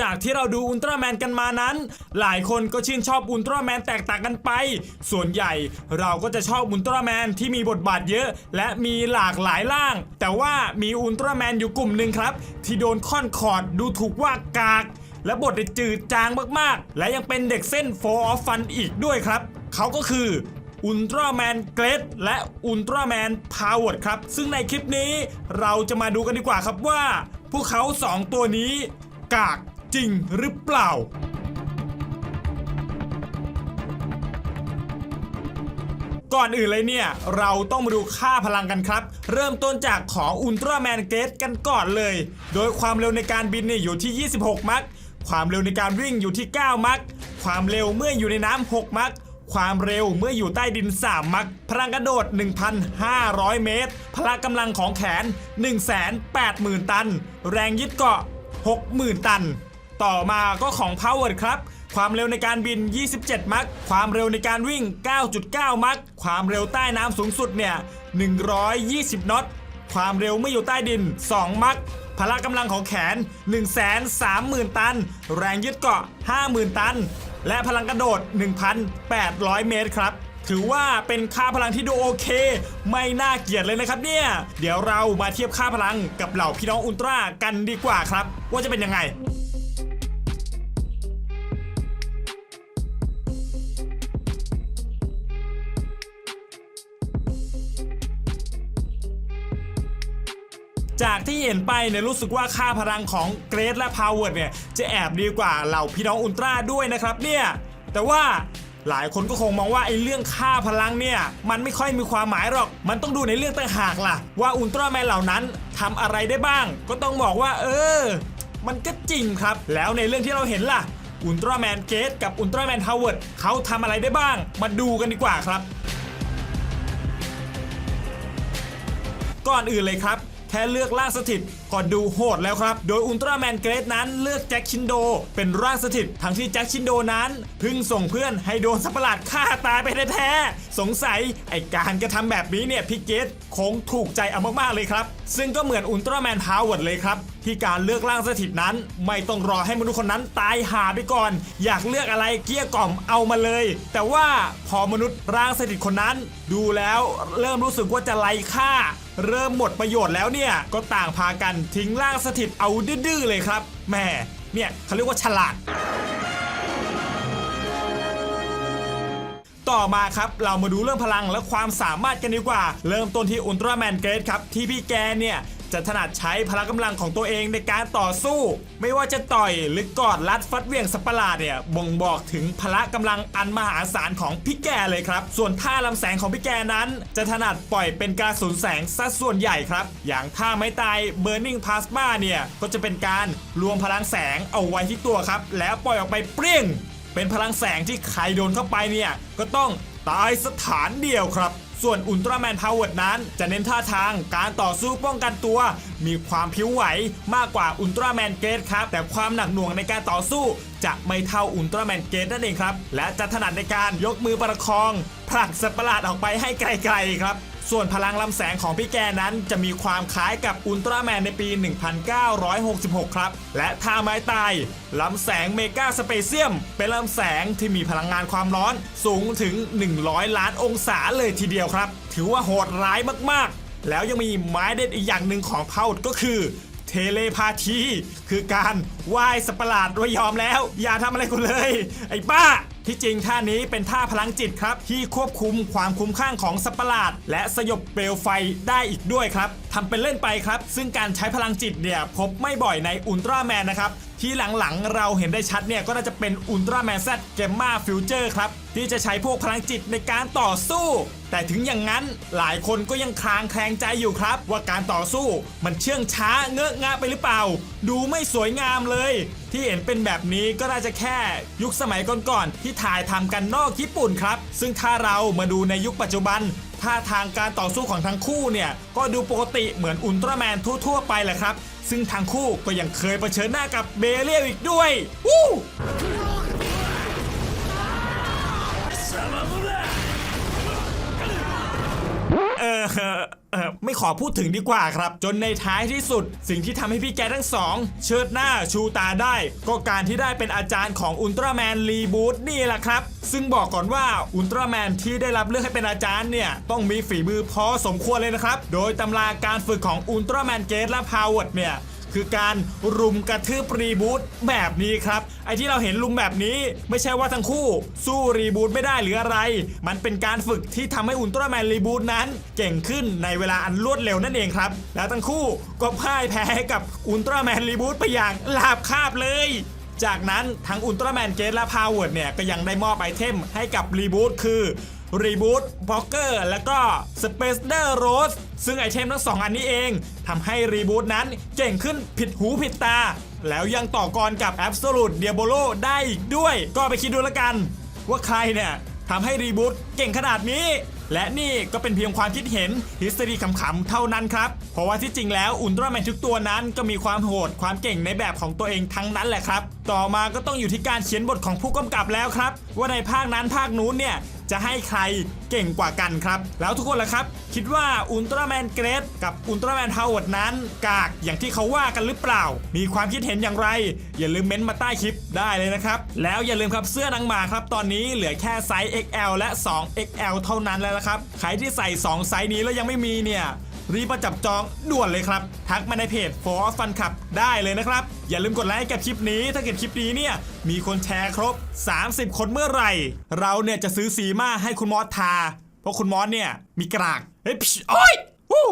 จากที่เราดูอุลตร้าแมนกันมานั้น หลายคนก็ชื่นชอบอุลตร้าแมนแตกต่างกันไป ส่วนใหญ่เราก็จะชอบอุลตร้าแมนที่มีบทบาทเยอะ และมีหลากหลายร่าง แต่ว่ามีอุลตร้าแมนอยู่กลุ่มหนึ่งครับ ที่โดนค่อนคอร์ดดูถูกว่ากาก และบทได้จืดจางมากๆ และยังเป็นเด็กเส้นโฟออฟฟันอีกด้วยครับ เขาก็คืออุลตร้าแมนเกรดและอุลตร้าแมนพาวเวิร์ครับ ซึ่งในคลิปนี้เราจะมาดูกันดีกว่าครับว่า พวกเขาสองตัวนี้กาก จริงหรือเปล่า ก่อนอื่นเลยเนี่ย เราต้องมาดูค่าพลังกันครับ เริ่มต้นจากของอุลตร้าแมนเกตกันก่อนเลย โดยความเร็วในการบินเนี่ยอยู่ที่ 26 มัคความเร็วในการวิ่งอยู่ที่ 9 มัคความเร็วเมื่ออยู่ในน้ำ 6 มัคความเร็วเมื่ออยู่ใต้ดิน 3 มัคพลังกระโดด 1,500 เมตร พละกำลังของแขน 180,000 ตัน แรงยึดเกาะ 60,000 ตัน ต่อมาก็ของ Power ครับความเร็วในการบิน 27 มัคความเร็วในการวิ่ง 9.9 มัคความเร็วใต้น้ำสูงสุดเนี่ย 120นอต ความเร็วเมื่ออยู่ใต้ดิน 2 มัคพละกำลังของแขน 130,000 ตัน แรงยึดเกาะ 50,000 ตัน และพลังกระโดด 1,800 เมตรครับ ถือว่าเป็นค่าพลังที่ดูโอเค ไม่น่าเกลียดเลยนะครับเนี่ย เดี๋ยวเรามาเทียบค่าพลังกับเหล่าพี่น้องอุลตร้ากันดีกว่าครับ ว่าจะเป็นยังไง จากที่เห็นไปเนี่ยรู้สึกว่าค่าพลังของเกรดและพาวเวิร์ดเนี่ยจะแอบดีกว่าเหล่าพี่น้องอุลตร้าด้วยนะครับเนี่ยแต่ว่าหลายคนก็คงมองว่าไอ้เรื่องค่าพลังเนี่ยมันไม่ค่อยมีความหมายหรอก มันต้องดูในเรื่องต่างหากล่ะ ว่าอุลตร้าแมนเหล่านั้นทำอะไรได้บ้าง ก็ต้องบอกว่า เออ มันก็จริงครับ แล้วในเรื่องที่เราเห็นล่ะ อุลตร้าแมนเกตกับอุลตร้าแมนพาวเวิร์ดเขาทำอะไรได้บ้าง มาดูกันดีกว่าครับ ก่อนอื่นเลยครับ ค่เลือกร่างสถิตก็ดูโหดแล้วครับ โดยอุลตร้าแมนเกรดนั้นเลือกแจ็คชินโด เป็นร่างสถิตทั้งที่แจ็คชินโดนั้นเพึ่งส่งเพื่อนให้โดนสัปหลาดฆ่าตายไปแท้ๆสงสัยไอการกระทำแบบนี้เนี่ยพี่เกตคงถูกใจเอามากๆเลยครับ ซึ่งก็เหมือนอุลตร้าแมนพาวเวิร์ดเลยครับที่การเลือกร่างสถิตนั้น ไม่ต้องรอให้มนุษย์คนนั้นตายหาไปก่อน อยากเลือกอะไรเกี้ยกล่อมเอามาเลย แต่ว่าพอมนุษย์ร่างสถิตคนนั้น ดูแล้วเริ่มรู้สึกว่าจะไร้ค่า เริ่มหมดประโยชน์แล้วเนี่ย ก็ต่างพากันทิ้งร่างสถิตเอาดื้อๆเลยครับแหม่เนี่ยเขาเรียกว่าฉลาดต่อมาครับ เรามาดูเรื่องพลังและความสามารถกันดีกว่า เริ่มต้นที่อุลตร้าแมนเกรดครับ ที่พี่แกเนี่ย จะถนัดใช้พละกำลังของตัวเองในการต่อสู้ ไม่ว่าจะต่อยหรือกอดรัดฟัดเวียงสัตว์ประหลาดเนี่ยบ่งบอกถึงพละกำลังอันมหาศาลของพี่แกเลยครับ ส่วนท่าลำแสงของพี่แกนั้น จะถนัดปล่อยเป็นการสุนแสงซะส่วนใหญ่ครับ อย่างท่าไม้ตาย Burning Plasma เนี่ยก็จะเป็นการรวมพลังแสงเอาไว้ที่ตัวครับ แล้วปล่อยออกไปเปรี้ยงเป็นพลังแสงที่ใครโดนเข้าไปเนี่ยก็ต้องตายสถานเดียวครับ ส่วนอุลตร้าแมนพาวเวิร์ดนั้น จะเน้นท่าทางการต่อสู้ป้องกันตัว มีความผิวไหวมากกว่าอุลตร้าแมนเกตครับ แต่ความหนักหน่วงในการต่อสู้ จะไม่เท่าอุลตร้าแมนเกตนั่นเองครับ และจะถนัดในการยกมือประคองผลักสัตว์ประหลาดออกไปให้ไกลๆครับ ส่วนพลังลำแสงของพี่แกนั้นจะมีความคล้ายกับอุลตร้าแมนในปี 1966 ครับ และท่าไม้ตายลำแสงเมกาสเปเซียม เป็นลำแสงที่มีพลังงานความร้อนสูงถึง 100 ล้านองศาเลยทีเดียวครับ ถือว่าโหดร้ายมากๆ แล้วยังมีไม้เด็ดอีกอย่างหนึ่งของเผ่าก็คือเทเลพาธีคือการไหว้สัตว์ปหลาดว่ายอมแล้ว อย่าทำอะไรกูเลย ไอ้บ้า ที่จริงท่านี้เป็นท่าพลังจิตครับ ที่ควบคุมความคุ้มข้างของสัตว์ประหลาด และสยบเปลวไฟได้อีกด้วยครับทำเป็นเล่นไปครับ ซึ่งการใช้พลังจิตเนี่ยพบไม่บ่อยในอุลตร้าแมนนะครับ ที่หลังๆ เราเห็นได้ชัดเนี่ยก็น่าจะเป็นอุลตร้าแมนแซดเกมมาฟิวเจอร์ครับ ที่จะใช้พวกพลังจิตในการต่อสู้ แต่ถึงอย่างนั้นหลายคนก็ยังคลางแคลงใจอยู่ครับ ว่าการต่อสู้มันเชื่องช้าเงอะงะไปหรือเปล่า ดูไม่สวยงามเลย ที่เห็นเป็นแบบนี้ก็น่าจะแค่ยุคสมัยก่อนๆที่ถ่ายทำกันนอกญี่ปุ่นครับ ซึ่งถ้าเรามาดูในยุคปัจจุบันท่าทางการต่อสู้ของทั้งคู่เนี่ยก็ดูปกติเหมือนอุลตร้าแมนทั่วๆไปแหละครับ ซึ่งทั้งคู่ก็ยังเคยเผชิญหน้ากับเบเรียลอีกด้วยวู้ ไม่ขอพูดถึงดีกว่าครับ จนในท้ายที่สุด สิ่งที่ทำให้พี่แกทั้งสอง เชิดหน้าชูตาได้ ก็การที่ได้เป็นอาจารย์ของอุลตร้าแมนรีบูตนี่แหละครับ ซึ่งบอกก่อนว่าอุลตร้าแมนที่ได้รับเลือกให้เป็นอาจารย์เนี่ย ต้องมีฝีมือพอสมควรเลยนะครับ โดยตำราการฝึกของอุลตร้าแมนเกตและพาวเวิร์ดเนี่ย คือการรุมกระทืบรีบูตแบบนี้ครับ ไอที่เราเห็นลุมแบบนี้ไม่ใช่ว่าทั้งคู่ สู้รีบูตไม่ได้หรืออะไร มันเป็นการฝึกที่ทำให้อุลตร้าแมนรีบูตนั้นเก่งขึ้นในเวลาอันรวดเร็วนั่นเองครับ แล้วทั้งคู่ก็พ่ายแพ้ให้กับอุลตร้าแมนรีบูตไปอย่างลาบคาบเลยจากนั้นทั้งอุลตร้าแมนเกตและพาวเวิร์ดเนี่ยก็ยังได้มอบไอเทมให้กับรีบูตคือ รีบูตบล็อกเกอร์แล้วก็สเปซเดอร์โรสซึ่งไอเทมทั้งสองอันนี้เองทำให้รีบูตนั้นเก่งขึ้นผิดหูผิดตา แล้วยังต่อกรกับ Absolute Diablo ได้อีกด้วย ก็ไปคิดดูแล้วกัน ว่าใครเนี่ยทำให้รีบูตเก่งขนาดนี้ และนี่ก็เป็นเพียงความคิดเห็นฮิสตอรีขำๆเท่านั้นครับ เพราะว่าที่จริงแล้วอุลตร้าแมนทุกตัวนั้นก็มีความโหดความเก่งในแบบของตัวเองทั้งนั้นแหละครับ ต่อมาก็ต้องอยู่ที่การเขียนบทของผู้กำกับแล้วครับ ว่าในภาคนั้นภาคนู้นเนี่ยจะให้ใครเก่งกว่ากันครับ แล้วทุกคนล่ะครับ คิดว่าอุลตร้าแมนเกรดกับอุลตร้าแมนพาวเวิร์ดนั้น กากอย่างที่เขาว่ากันหรือเปล่า มีความคิดเห็นอย่างไร อย่าลืมเม้นต์มาใต้คลิปได้เลยนะครับ แล้วอย่าลืมครับเสื้อนังหมาครับ ตอนนี้เหลือแค่ไซส์ XL และ 2XL เท่านั้นแล้วนะครับใครที่ใส่ 2 ไซส์นี้แล้วยังไม่มีเนี่ย รีบมาจับจองด่วนเลยครับ ทักมาในเพจ For Fun Club ได้เลยนะครับ อย่าลืมกดไลค์กับคลิปนี้ ถ้าเกิดคลิปนี้เนี่ยมีคนแชร์ครบ 30 คนเมื่อไหร่ เราเนี่ยจะซื้อสีมาให้คุณมอสทา เพราะคุณมอสเนี่ยมีกรากเฮ้ยพิชโอ้ยวู้